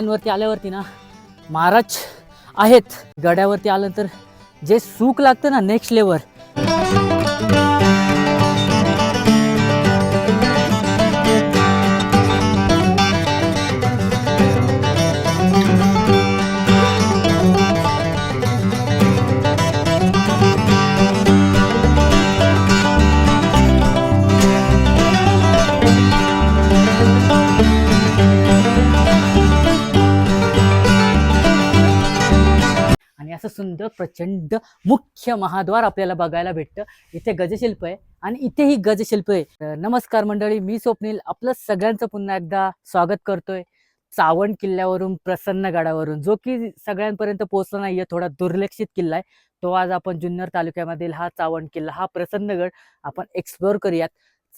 किल्ल्यांवरती आल्यावरती ना महाराज आहेत. गड्यावरती आलं तर जे सुख लागतं ना नेक्स्ट लेवल असं सुंदर प्रचंड मुख्य महाद्वार आपल्याला बघायला भेटतं. इथे गजशिल्प आहे आणि इथेही गजशिल्प आहे. नमस्कार मंडळी मी स्वप्नील. आपलं सगळ्यांचं पुन्हा एकदा स्वागत करतोय. चावण किल्ल्यावरून प्रसन्न गडावरून. जो की सगळ्यांपर्यंत पोहोचला नाहीये थोडा दुर्लक्षित किल्ला आहे. तो आज आपण जुन्नर तालुक्यामधील हा चावण किल्ला हा प्रसन्नगड आपण एक्सप्लोअर करूयात.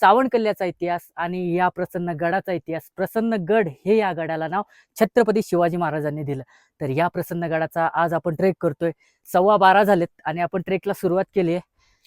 चावण इतिहास आणि या प्रसन्न गडाचा इतिहास प्रसन्न गड हे या गडाला नाव छत्रपती शिवाजी महाराजांनी दिलं. तर या प्रसन्न गडाचा आज आपण ट्रेक करतोय. सव्वा बारा झालेत आणि आपण ट्रेकला सुरुवात केली आहे.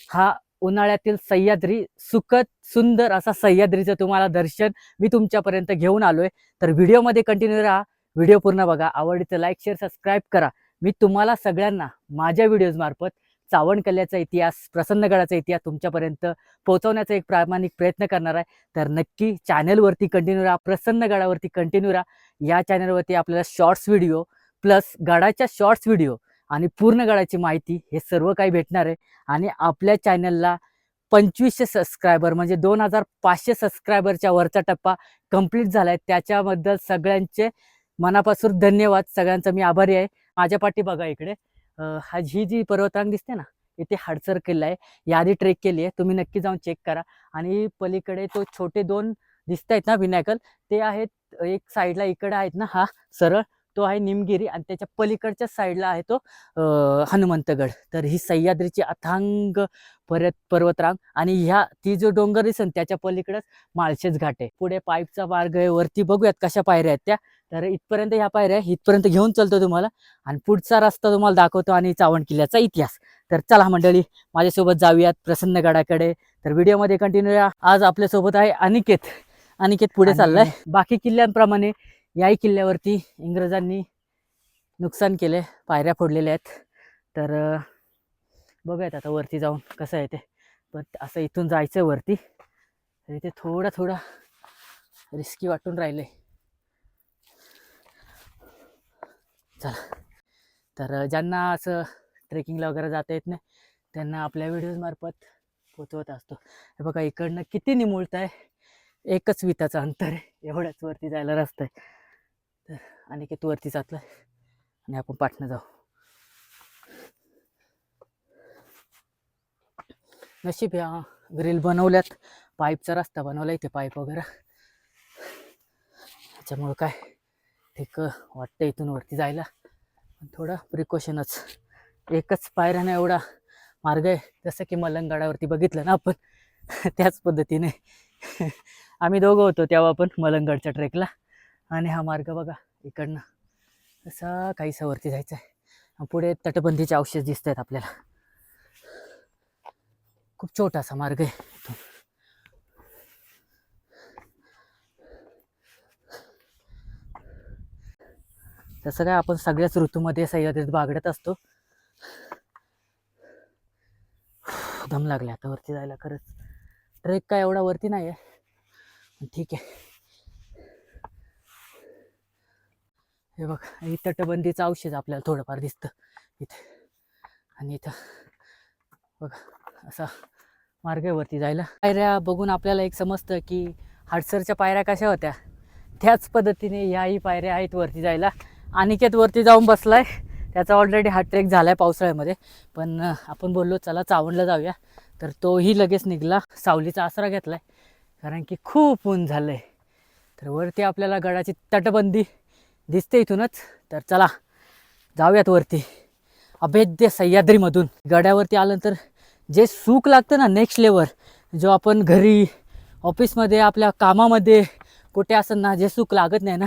हा उन्हाळ्यातील सह्याद्री सुखद सुंदर असा सह्याद्रीचं तुम्हाला दर्शन मी तुमच्यापर्यंत घेऊन आलोय. तर व्हिडिओमध्ये कंटिन्यू राहा. व्हिडिओ पूर्ण बघा. आवडीचं लाईक शेअर सबस्क्राईब करा. मी तुम्हाला सगळ्यांना माझ्या व्हिडिओज मार्फत चावण किल्ल्याचा इतिहास प्रसन्नगडाचा इतिहास तुमच्यापर्यंत पोहोचवण्याचा एक प्रामाणिक प्रयत्न करणार आहे. तर नक्की चॅनलवरती कंटिन्यू राहा प्रसन्नगडावरती कंटिन्यू राहा. या चॅनलवरती आपल्याला शॉर्ट्स व्हिडिओ प्लस गडाच्या शॉर्ट्स व्हिडिओ आणि पूर्ण गडाची माहिती हे सर्व काही भेटणार आहे. आणि आपल्या चॅनलला पंचवीसशे सबस्क्रायबर म्हणजे दोन हजार पाचशे सबस्क्रायबरच्या वरचा टप्पा कंप्लीट झाला आहे त्याच्याबद्दल सगळ्यांचे मनापासून धन्यवाद. सगळ्यांचा मी आभारी आहे. माझ्या पाठी बघा इकडे. हा ही जी पर्वतरांग दिसते ना इथे हाडसर किल्ला आहे. यादी ट्रेक केली आहे. तुम्ही नक्की जाऊन चेक करा. आणि पलीकडे तो छोटे दोन दिसत आहेत ना विनायकल ते आहेत एक साईडला इकडे आहेत ना हा सरळ तो आहे निमगिरी आणि त्याच्या पलीकडच्या साईडला आहे तो हनुमंतगड. तर ही सह्याद्रीची अथांग परत पर्वतरांग आणि ह्या ती जो डोंगर दिसन त्याच्या पलीकडच माळशेज घाट आहे. पुढे पाईपचा मार्ग आहे वरती बघूयात कशा पायऱ्या आहेत त्या. तर इथपर्यंत ह्या पायऱ्या इथपर्यंत घेऊन चालतो तुम्हाला आणि पुढचा रस्ता तुम्हाला दाखवतो आणि चावण किल्ल्याचा इतिहास. तर चला मंडळी माझ्यासोबत जाऊयात प्रसन्न गडाकडे. तर व्हिडिओमध्ये कंटिन्यू आज आपल्यासोबत आहे अनिकेत. अनिकेत पुढे चाललाय. बाकी किल्ल्यांप्रमाणे याही किल्ल्यावरती इंग्रजांनी नुकसान केले पायऱ्या फोडलेल्या आहेत. तर बघूयात आता वरती जाऊन कसं आहे ते. पण असं इथून जायचं आहे वरती. तर इथे थोडा थोडा रिस्की वाटून राहिले चला. तर ज्यांना असं ट्रेकिंगला वगैरे जाता येत नाही त्यांना आपल्या व्हिडिओजमार्फत पोचवत असतो. हे बघा इकडनं किती निमुळत आहे एकच विताचं अंतर आहे. एवढ्याच वरती जायला रस्ता आहे. तर अनिकेत वरती जातला आणि आपण पाठनं जाऊ. नशीब या ग्रिल बनवल्यात. पाईपचा रस्ता बनवला इथे पाईप वगैरे. त्याच्यामुळं काय? ठीक वाटतं इथून वरती जायला. पण थोडं प्रिकॉशनच एकच पायऱ्यानं एवढा मार्ग आहे. जसं की मलंगडावरती बघितलं ना आपण. त्याच पद्धतीने. आम्ही दोघं होतो तेव्हा पण मलंगडच्या ट्रेकला आणि हा मार्ग बघा इकडनं. असा काहीसा वरती जायचा आहे पुढे तटबंदीचे अवशेष दिसत आहेत आपल्याला. खूप छोटासा मार्ग आहे इथून. तसं काय आपण सगळ्याच ऋतूमध्ये सह्याद्रीत बागडत असतो. दम लागले आता वरती जायला खरंच. ट्रेक काय एवढा वरती नाही आहे ठीक आहे. हे बघ हे तटबंदीचं औषध आपल्याला थोडंफार दिसतं इथे. आणि इथं बघा असा मार्गावरती जायला. पायऱ्या बघून आपल्याला एक समजतं की हाडसरच्या पायऱ्या कशा होत्या. त्याच पद्धतीने ह्याही पायऱ्या आहेत वरती जायला. अनिकेत वरती जाऊन बसलाय. त्याचा ऑलरेडी हा ट्रेक झाला आहे पावसाळ्यामध्ये. पण आपण बोललो चला चावणला जाऊया. तर तोही लगेच निघला. सावलीचा आसरा घेतलाय. कारण की खूप ऊन झालं आहे तर वरती आपल्याला गडाची तटबंदी दिसते इथूनच. तर चला जाऊयात वरती. अभेद्य सह्याद्रीमधून. गड्यावरती आल्यानंतर जे सुख लागतं ना नेक्स्ट लेवल जो आपण घरी ऑफिसमध्ये आपल्या कामामध्ये कुठे असं ना जे सुख लागत नाही ना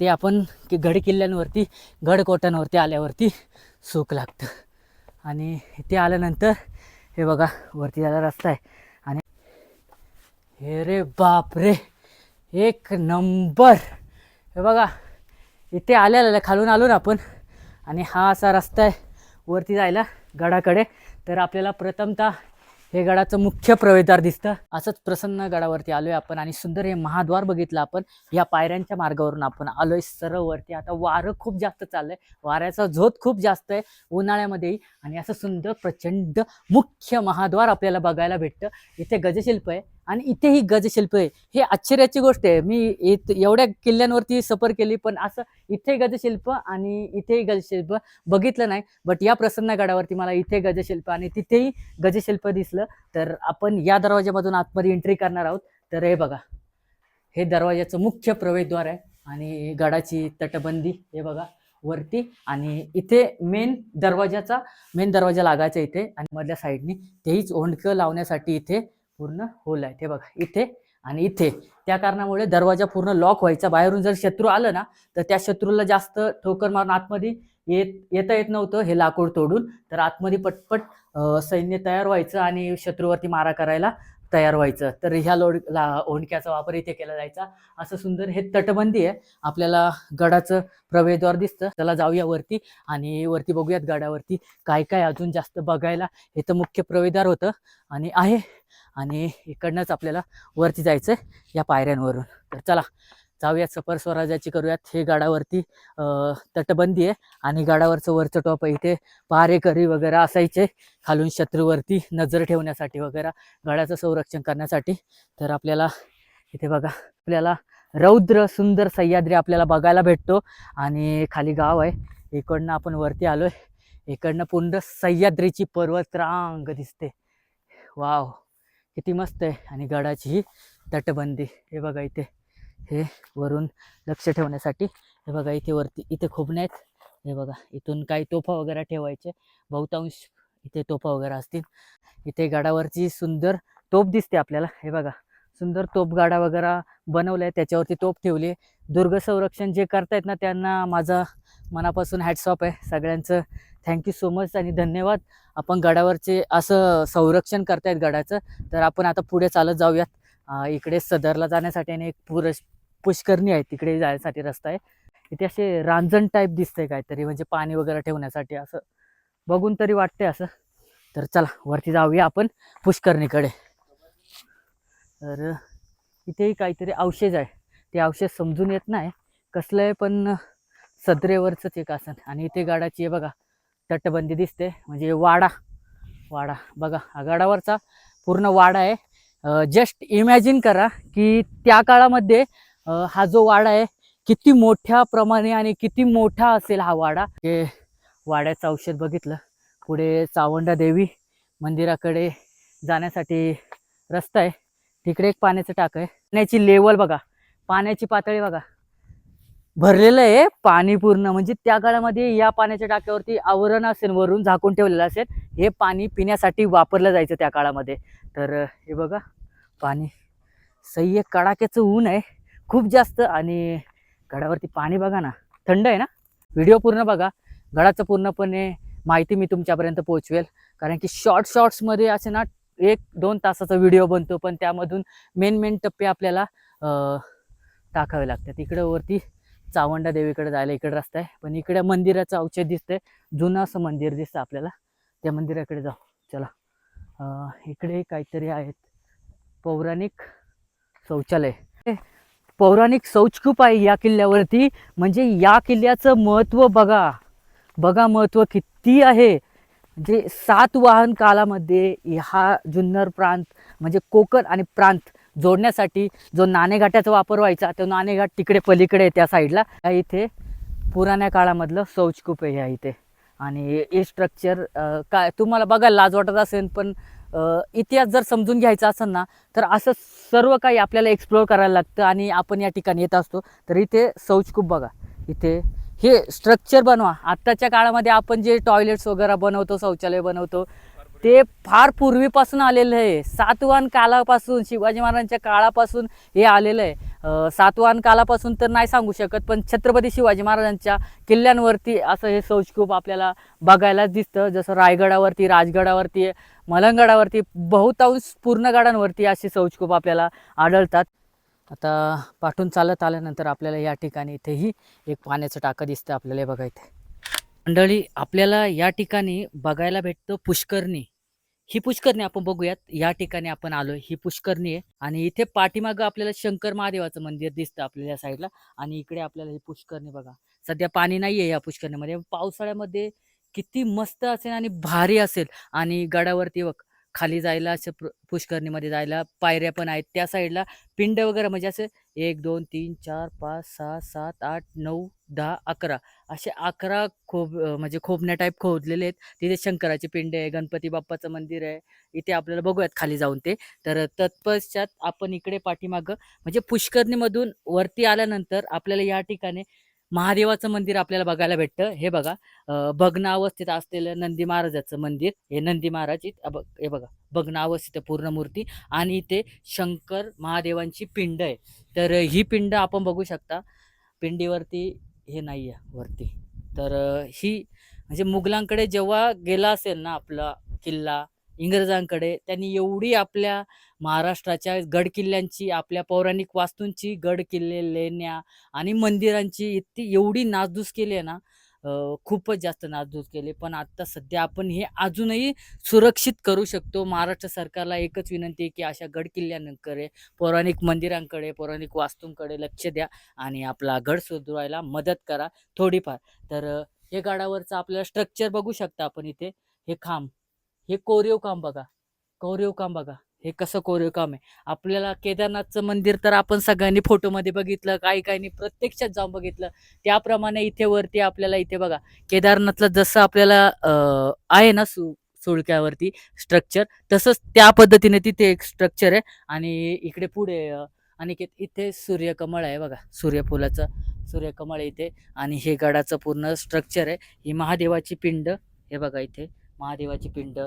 ते आपण की गड किल्ल्यांवरती गडकोट्यांवरती आल्यावरती सुख लागतं. आणि इथे आल्यानंतर हे बघा वरती जायला रस्ता आहे. आणि हे रे बाप रे एक नंबर. हे बघा इथे आल्या आल्या खालून आलो ना आपण. आणि हा असा रस्ता आहे वरती जायला गडाकडे. तर आपल्याला प्रथमतः हे गडाचं मुख्य प्रवेशद्वार दिसतं. असंच प्रसन्न गडावरती आलोय आपण आणि सुंदर हे महाद्वार बघितलं आपण. या पायऱ्यांच्या मार्गावरून आपण आलोय सरवरती आता वारं खूप जास्त चाललंय. वाऱ्याचा झोत खूप जास्त आहे उन्हाळ्यामध्येही. आणि असं सुंदर प्रचंड मुख्य महाद्वार आपल्याला बघायला भेटतं. इथे गजशिल्प आहे. आणि इथेही गजशिल्प आहे. हे आश्चर्याची गोष्ट आहे. मी इत- एवढ्या किल्ल्यांवरती सफर केली पण असं इथे गजशिल्प आणि इथेही गजशिल्प बघितलं नाही. बट या प्रसन्न गडावरती मला इथे गजशिल्प आणि तिथेही गजशिल्प दिसलं. तर आपण या दरवाज्यामधून आतमध्ये एंट्री करणार आहोत. तर हे बघा. हे दरवाज्याचं मुख्य प्रवेशद्वार आहे आणि गडाची तटबंदी हे बघा वरती आणि इथे मेन दरवाजाचा मेन दरवाजा लागायचा इथे आणि मधल्या साईडनी तेहीच ओंडकं लावण्यासाठी इथे पूर्ण होल आहे. ते बघा इथे आणि इथे. त्या कारणामुळे दरवाजा पूर्ण लॉक व्हायचा. बाहेरून जर शत्रू आलं ना तर त्या शत्रूला जास्त ठोकर मारून आतमध्ये येत येता येत नव्हतं हे लाकूड तोडून. तर आतमध्ये पटपट सैन्य तयार व्हायचं आणि शत्रूवरती मारा करायला तयार व्हायचं. तर ह्या लोड ला ओंडक्याचा वापर इथे केला जायचा. असं सुंदर हे तटबंदी आहे. आपल्याला गडाचं प्रवेशद्वार दिसतं. त्याला जाऊया वरती आणि वरती बघूयात गडावरती काय काय अजून जास्त बघायला. हे तर मुख्य प्रवेशद्वार होतं आणि आहे. आणि इकडनंच आपल्याला वरती जायचं या पायऱ्यांवरून. तर चला जाऊयात सफर स्वराज्याची करूयात. हे गडावरती तटबंदी आहे आणि गडावरचं वरचं टॉप आहे इथे. पारेकरी वगैरे असायचे. खालून शत्रूवरती नजर ठेवण्यासाठी वगैरे गडाचं संरक्षण करण्यासाठी. तर आपल्याला इथे बघा आपल्याला रौद्र सुंदर सह्याद्री आपल्याला बघायला भेटतो. आणि खाली गाव आहे. इकडनं आपण वरती आलोय. इकडनं पूर्ण सह्याद्रीची पर्वतरांग दिसते. वाव! किती मस्त आहे. आणि गडाची ही तटबंदी. हे बघा इथे. हे वरून लक्ष ठेवण्यासाठी. हे बघा इथे वरती इथे खोबणे आहेत. हे बघा इथून काही तोफा वगैरे ठेवायचे. बहुतांश इथे तोफा वगैरे असतील. इथे गडावरची सुंदर तोप दिसते आपल्याला. हे बघा सुंदर तोप गाडा वगैरे बनवला आहे त्याच्यावरती तोप ठेवली आहे. दुर्ग संरक्षण जे करतायत ना त्यांना माझा मनापासून हॅटसॉप आहे. सगळ्यांचं थँक्यू सो मच आणि धन्यवाद. आपण गडावरचे असं संरक्षण करतायत गडाचं. तर आपण आता पुढे चालत जाऊयात. इकडे सदरला जाण्यासाठी आणि एक पुरस पुष्करणी आहे तिकडे जायसाठी रस्ता आहे. इथे असे रांजण टाईप दिसतंय काहीतरी म्हणजे पाणी वगैरे ठेवण्यासाठी असं. बघून तरी वाटतंय असं. तर चला वरती जाऊया आपण पुष्करणीकडे. तर इथेही काहीतरी अवशेष आहे. ते अवशेष समजून येत नाही. कसलं आहे पण सदरेवरचंच एक आसन. आणि इथे गाडाची आहे बघा तटबंदी दिसते. म्हणजे वाडा. वाडा. बघा हा गडावरचा पूर्ण वाडा आहे. जस्ट इमॅजिन करा की त्या काळामध्ये हा जो वाडा आहे किती मोठ्या प्रमाणे आणि किती मोठा असेल हा वाडा? हे वाड्याचं औषध बघितलं. पुढे चावंडा देवी मंदिराकडे जाण्यासाठी रस्ता आहे. तिकडे एक पाण्याचं टाक आहे. पाण्याची लेवल बघा. पाण्याची पातळी बघा. भरलेलं आहे पाणी पूर्ण. म्हणजे त्या काळामध्ये या पाण्याच्या टाक्यावरती आवरण असेल वरून झाकून ठेवलेलं असेल हे पाणी पिण्यासाठी वापरलं जायचं त्या काळामध्ये. तर हे बघा. पाणी सही एक कडाक्याचं ऊन आहे. खूप जास्त आणि गडावरती पाणी बघा ना थंड आहे ना? व्हिडिओ पूर्ण बघा. गडाचं पूर्णपणे माहिती मी तुमच्यापर्यंत पोहोचवेल. कारण की शॉर्ट शॉर्ट्समध्ये असे ना एक दोन तासाचा व्हिडिओ बनतो पण त्यामधून मेन मेन टप्पे आपल्याला टाकावे लागतात. इकडं वरती चावंडा देवीकडे जायला इकडे रस्ता आहे पण इकडे मंदिराचं औषध दिसतंय. जुनं असं मंदिर दिसतं आपल्याला. त्या मंदिराकडे जाऊ. चला. इकडे काहीतरी आहेत. पौराणिक शौचालय. हे पौराणिक शौचकूप आहे या किल्ल्यावरती. म्हणजे या किल्ल्याचं महत्त्व बघा. बघा महत्त्व किती आहे. जे सात वाहन कालामध्ये हा जुन्नर प्रांत म्हणजे कोकण आणि प्रांत जोडण्यासाठी जो नाणेघाटाचा वापर व्हायचा तो नाणेघाट तिकडे पलीकडे त्या साईडला. इथे पुराण्या काळामधलं शौचकूप आहे ह्या इथे. आणि हे स्ट्रक्चर काय तुम्हाला बघायला लाज वाटत असेल पण इतिहास जर समजून घ्यायचा असेल ना तर असं सर्व काही आपल्याला एक्सप्लोअर करायला लागतं आणि आपण या ठिकाणी येत असतो. तर इथे शौचकूप बघा. इथे हे स्ट्रक्चर बनवा. आत्ताच्या काळामध्ये आपण जे टॉयलेट्स वगैरे बनवतो शौचालय बनवतो ते फार पूर्वीपासून आलेलं आहे. सातवाहन कालापासून शिवाजी महाराजांच्या काळापासून हे आलेलं आहे. सातवान सातवाहन कालापासून तर नाही सांगू शकत पण छत्रपती शिवाजी महाराजांच्या किल्ल्यांवरती असं हे शौचकूप आपल्याला बघायला दिसतं. जसं रायगडावरती राजगडावरती मलंगडावरती बहुतांश पूर्ण गडांवरती असे शौचकूप आपल्याला आढळतात. आता पाठून चालत आल्यानंतर आपल्याला या ठिकाणी इथेही एक पाण्याचं टाकं दिसतं आपल्याला बघायचं बघा इथे मंडळी आपल्याला या ठिकाणी बघायला भेटतं पुष्करणी. ही पुष्करणी आपण बघूयात. या ठिकाणी आपण आलोय. ही पुष्करणी आहे. आणि इथे पाठीमागं आपल्याला शंकर महादेवाचं मंदिर दिसतं आपल्याला या साईडला. आणि इकडे आपल्याला ही पुष्करणी बघा. सध्या पाणी नाहीये या पुष्करणीमध्ये. पावसाळ्यामध्ये किती मस्त असेल आणि भारी असेल. आणि गडावरती बघ खाली जायला असं प्र- पुष्करणीमध्ये जायला पायऱ्या पण आहेत. त्या साईडला पिंड वगैरे म्हणजे असं एक दोन तीन चार पाच सहा सात आठ नऊ दहा अकरा असे अकरा खोब म्हणजे खोबण्या टाईप खोदलेले आहेत. तिथे शंकराचे पिंड आहे गणपती बाप्पाचं मंदिर आहे. इथे आपल्याला बघूयात खाली जाऊन ते. तर तत्पश्चात आपण इकडे पाठीमागं म्हणजे पुष्करणीमधून वरती आल्यानंतर आपल्याला या ठिकाणी महादेवाचं मंदिर आपल्याला बघायला भेटतं. हे बघा अं, अवस्थेत असलेलं नंदी महाराजाचं मंदिर. हे नंदी महाराज बघ- हे बघा भग्नावस्थेत पूर्ण मूर्ती. आणि इथे शंकर महादेवांची पिंड आहे. तर ही पिंड आपण बघू शकता. पिंडीवरती हे नाही आहे वरती. तर ही म्हणजे मुघलांकडे जेव्हा गेला असेल ना आपला किल्ला इंग्रजांकडे त्यांनी एवढी आपल्या महाराष्ट्राच्या गडकिल्ल्यांची आपल्या पौराणिक वास्तूंची गड किल्ले लेण्या आणि मंदिरांची इतकी एवढी नासधूस केली आहे ना खूपच जास्त नासधूस केली. पण आत्ता सध्या आपण हे अजूनही सुरक्षित करू शकतो. महाराष्ट्र सरकारला एकच विनंती आहे की अशा गड किल्ल्यांकडे पौराणिक मंदिरांकडे पौराणिक वास्तूंकडे लक्ष द्या आणि आपला गड सुधारायला मदत करा थोडीफार. तर हे गडावरचं आपल्याला स्ट्रक्चर बघू शकता आपण इथे. हे खांब. हे कोरीव काम बघा. कोरीव काम बघा. हे कसं कोरीव काम आहे. आपल्याला केदारनाथचं मंदिर तर आपण सगळ्यांनी फोटोमध्ये बघितलं काही काहींनी प्रत्यक्षात जाऊन बघितलं. त्याप्रमाणे इथे वरती आपल्याला इथे बघा. केदारनाथला जसं आपल्याला आहे ना सु सुळक्यावरती स्ट्रक्चर तसंच त्या पद्धतीने तिथे एक स्ट्रक्चर आहे. आणि इकडे पुढे अं, आणि इथे सूर्यकमळ आहे बघा. सूर्यफुलाचं सूर्यकमळ इथे. आणि हे गडाचं पूर्ण स्ट्रक्चर आहे. ही महादेवाची पिंड हे बघा इथे. महादेवाची पिंड.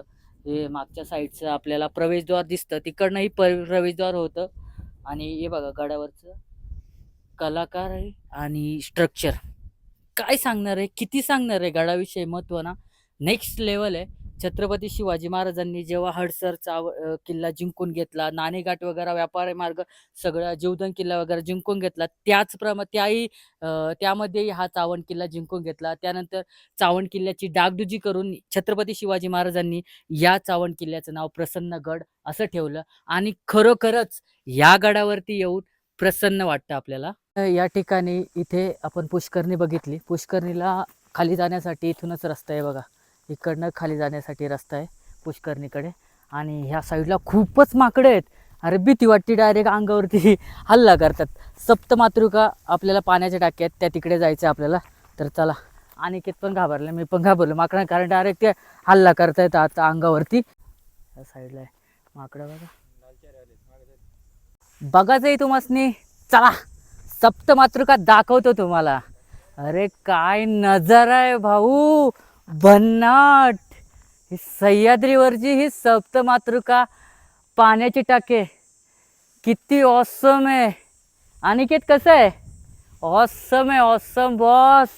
हे मागच्या साईडचं आपल्याला प्रवेशद्वार दिसतं. तिकडनंही प्रवेशद्वार होतं. आणि हे बघा गडावरचं कलाकार आहे आणि स्ट्रक्चर काय सांगणार आहे? किती सांगणार आहे? गडाविषयी महत्त्व ना? नेक्स्ट लेवल आहे. छत्रपती शिवाजी महाराजांनी जेव्हा हडसरचा किल्ला जिंकून घेतला नाणेघाट वगैरे व्यापारी मार्ग सगळा जीवधन किल्ला वगैरे जिंकून घेतला त्याचप्रमा त्याही त्यामध्येही हा चावण किल्ला जिंकून घेतला. त्यानंतर चावण किल्ल्याची डागडुजी करून छत्रपती शिवाजी महाराजांनी या चावण किल्ल्याचं नाव प्रसन्नगड असं ठेवलं आणि खरोखरच या गडावरती येऊन प्रसन्न वाटतं आपल्याला. या ठिकाणी इथे आपण पुष्करणी बघितली. पुष्करणीला खाली जाण्यासाठी इथूनच रस्ता आहे बघा. इकडनं खाली जाण्यासाठी रस्ता आहे पुष्करणीकडे. आणि ह्या साईडला खूपच माकडे आहेत. अरे भीती वाटते डायरेक्ट अंगावरती हल्ला करतात. सप्तमातृका आपल्याला पाण्याच्या आहेत त्या तिकडे जायचं आपल्याला. तर चला अनिकेत पण घाबरलं मी पण घाबरलो. माकडं कारण डायरेक्ट ते हल्ला करतायत आता अंगावरती. या साईडला आहे माकडं बघा. बघाच आहे तुम्हाला चला सप्तमातृका दाखवतो तुम्हाला. अरे काय नजारा आहे भाऊ. भन्नाट. ही सह्याद्रीवरची ही सप्तमातृका पाण्याची टाके. किती ऑसम आहे. अनिकेत कसं आहे? ऑसम आहे ऑसम बॉस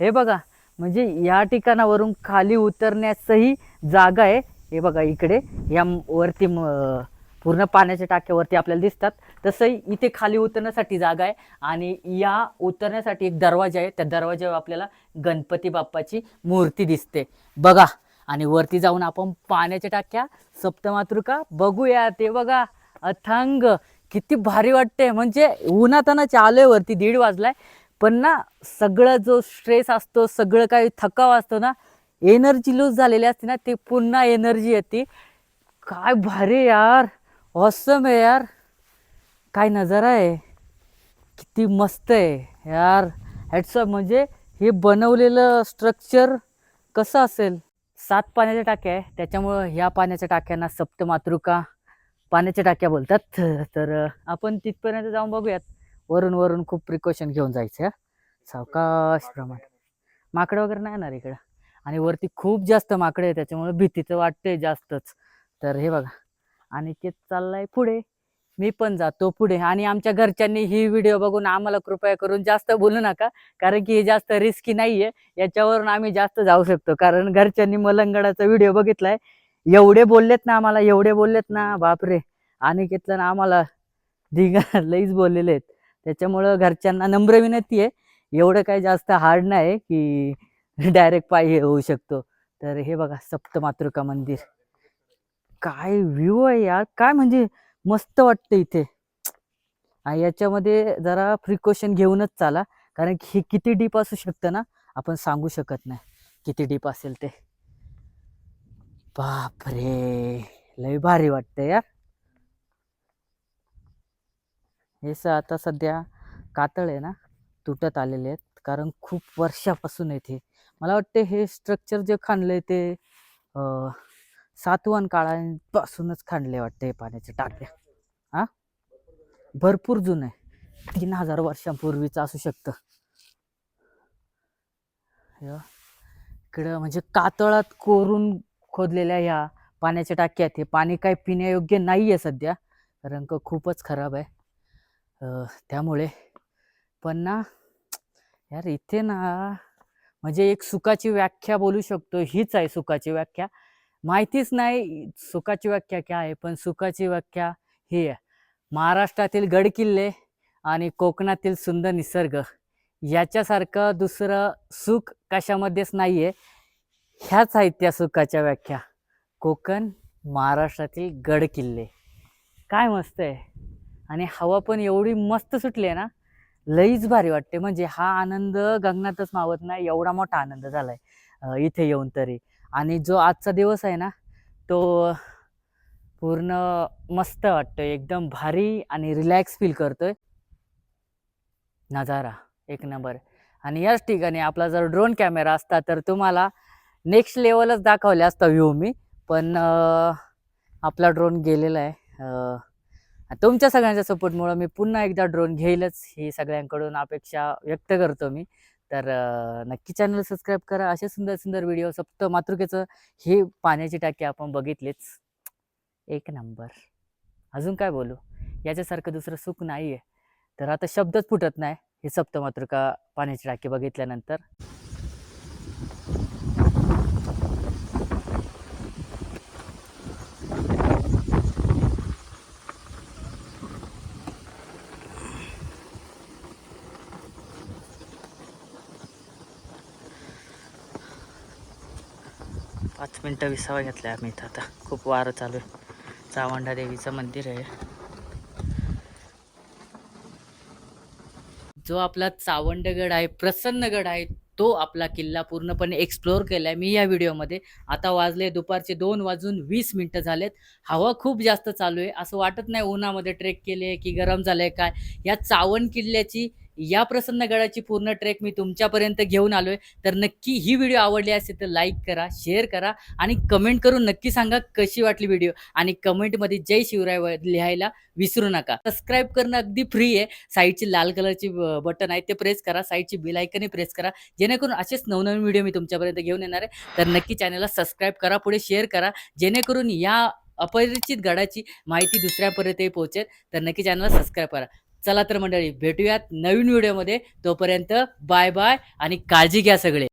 हे बघा म्हणजे या ठिकाणावरून खाली उतरण्याचंही जागा आहे. हे बघा इकडे या वरती म- पूर्ण पाण्याच्या टाक्यावरती आपल्याला दिसतात. तसंही इथे खाली उतरण्यासाठी जागा आहे आणि या उतरण्यासाठी एक दरवाजा आहे. त्या दरवाजावर आपल्याला गणपती बाप्पाची मूर्ती दिसते. बघा आणि वरती जाऊन आपण पाण्याच्या टाक्या सप्तमातृका बघूया ते बघा. अथांग किती भारी वाटते म्हणजे उन्हातानाच्या आलोय वरती दीड वाजलाय. पण ना सगळा जो स्ट्रेस असतो सगळं काही थकाव असतो ना एनर्जी लूज झालेली असते ना ते पुन्हा एनर्जी येते. काय भारी यार. ऑसम आहे यार. काय नजारा आहे. किती मस्त आहे. यार हॅट्सअप म्हणजे हे बनवलेलं स्ट्रक्चर कसं असेल? सात पाण्याच्या टाक्या आहे. त्याच्यामुळं ह्या पाण्याच्या टाक्यांना सप्तमातृका पाण्याच्या टाक्या बोलतात. तर आपण तिथपर्यंत जाऊन बघूयात. वरून वरून खूप प्रिकॉशन घेऊन जायचं सावकाश प्रमाण. माकडं वगैरे नाही येणार इकडं. आणि वरती खूप जास्त माकडे आहे. त्याच्यामुळे भीतीचं वाटतंय जास्तच. तर हे बघा. आणि ते चाललंय पुढे. मी पण जातो पुढे. आणि आमच्या घरच्यांनी ही व्हिडिओ बघून आम्हाला कृपया करून जास्त बोलू नका कारण की हे जास्त रिस्की नाहीये. याच्यावरून आम्ही जास्त जाऊ शकतो. कारण घरच्यांनी मलंगडाचा व्हिडिओ बघितलाय. एवढे बोललेत ना आम्हाला एवढे बोललेत ना बापरे. आणि घेतलं ना आम्हाला. दिघा लईच बोललेले आहेत. त्याच्यामुळं घरच्यांना नम्र विनंती आहे. एवढं काही जास्त हार्ड नाही की डायरेक्ट पाय हे होऊ शकतो. तर हे बघा सप्तमातृका मंदिर. काय व्ह्यू आहे यार. काय म्हणजे मस्त वाटतं इथे. आणि याच्यामध्ये जरा प्रिकॉशन घेऊनच चाला. कारण की हे किती डीप असू शकतं ना आपण सांगू शकत नाही. किती डीप असेल ते. बापरे. लय भारी वाटतं यार. हे स आता सध्या कातळ आहे ना तुटत आलेले आहेत. कारण खूप वर्षापासून येते मला वाटते हे स्ट्रक्चर जे खाणलंय ते सातवन काळांपासूनच काळापासूनच वाटते हे पाण्याच्या टाक्या. हा? भरपूर जुनं आहे. तीन हजार वर्षांपूर्वीचं असू शकतं. इकडं म्हणजे कातळात कोरून खोदलेल्या ह्या पाण्याच्या टाक्या आहेत. हे पाणी काय पिण्यायोग्य नाही आहे सध्या. कारण का खूपच खराब आहे. त्यामुळे. पण ना यार इथे ना म्हणजे एक सुखाची व्याख्या बोलू शकतो. हीच आहे सुखाची व्याख्या. माहितीच नाही सुखाची व्याख्या काय आहे पण सुखाची व्याख्या ही आहे. महाराष्ट्रातील गडकिल्ले आणि कोकणातील सुंदर निसर्ग याच्यासारखं दुसरं सुख कशामध्येच नाही आहे ह्याच आहेत त्या सुखाच्या व्याख्या. कोकण महाराष्ट्रातील गडकिल्ले. काय मस्त आहे. आणि हवा पण एवढी मस्त सुटली आहे ना लईच भारी वाटते. म्हणजे हा आनंद गगनातच मावत नाही एवढा मोठा आनंद झाला आहे इथे येऊन तरी. आणि जो आजचा दिवस आहे ना तो पूर्ण मस्त वाटतो एकदम भारी आणि रिलॅक्स फील करतोय. नजारा एक नंबर. आणि याच ठिकाणी आपला जर ड्रोन कॅमेरा असता तर तुम्हाला नेक्स्ट लेवलच दाखवले असता व्ह्यू मी. पण आपला ड्रोन गेलेला आहे. तुमच्या सगळ्यांच्या सपोर्टमुळं मी पुन्हा एकदा ड्रोन घेईलच. ही सगळ्यांकडून अपेक्षा व्यक्त करतो मी. तर नक्की चॅनल सबस्क्राईब करा. असे सुंदर सुंदर व्हिडिओ सप्त मातृकेचं हे पाण्याची टाकी आपण बघितलीच. एक नंबर. अजून काय बोलू? याच्यासारखं दुसरं सुख नाही आहे तर आता शब्दच फुटत नाही हे सप्त मातृका पाण्याची टाकी बघितल्यानंतर. पाच मिनटं विसावा घेतला आम्ही इथं आता. खूप वारं चालू आहे. चावंडा देवीचं मंदिर आहे. जो आपला चावंडगड आहे प्रसन्नगड आहे तो आपला किल्ला पूर्णपणे एक्सप्लोअर केलाय मी या व्हिडिओमध्ये. आता वाजले दुपारचे दोन वाजून वीस मिनटं झालेत. हवा खूप जास्त चालू आहे. असं वाटत नाही उन्हामध्ये ट्रेक केले की गरम झालंय काय. या चावण किल्ल्याची या प्रसन्नगडाची पूर्ण ट्रेक मी तुमच्यापर्यंत घेऊन आलोय. तर नक्की ही व्हिडिओ आवडली असेल तर लाईक करा शेअर करा आणि कमेंट करून नक्की सांगा कशी वाटली व्हिडिओ. आणि कमेंटमध्ये जय शिवराय व- लिहायला विसरू नका. सबस्क्राईब करणं अगदी फ्री आहे. साईडची लाल कलरची बटन आहे ते प्रेस करा. साईडची बिल आयकनही प्रेस करा. जेणेकरून असेच नवनवीन व्हिडिओ मी तुमच्यापर्यंत घेऊन येणार आहे. तर नक्की चॅनलला सबस्क्राईब करा पुढे शेअर करा. जेणेकरून या अपरिचित गडाची माहिती दुसऱ्यापर्यंतही पोहोचेल. तर नक्की चॅनलला सबस्क्राईब करा. चला तर मंडळी भेटूयात नवीन व्हिडिओमध्ये. तोपर्यंत बाय बाय आणि काळजी घ्या सगळे.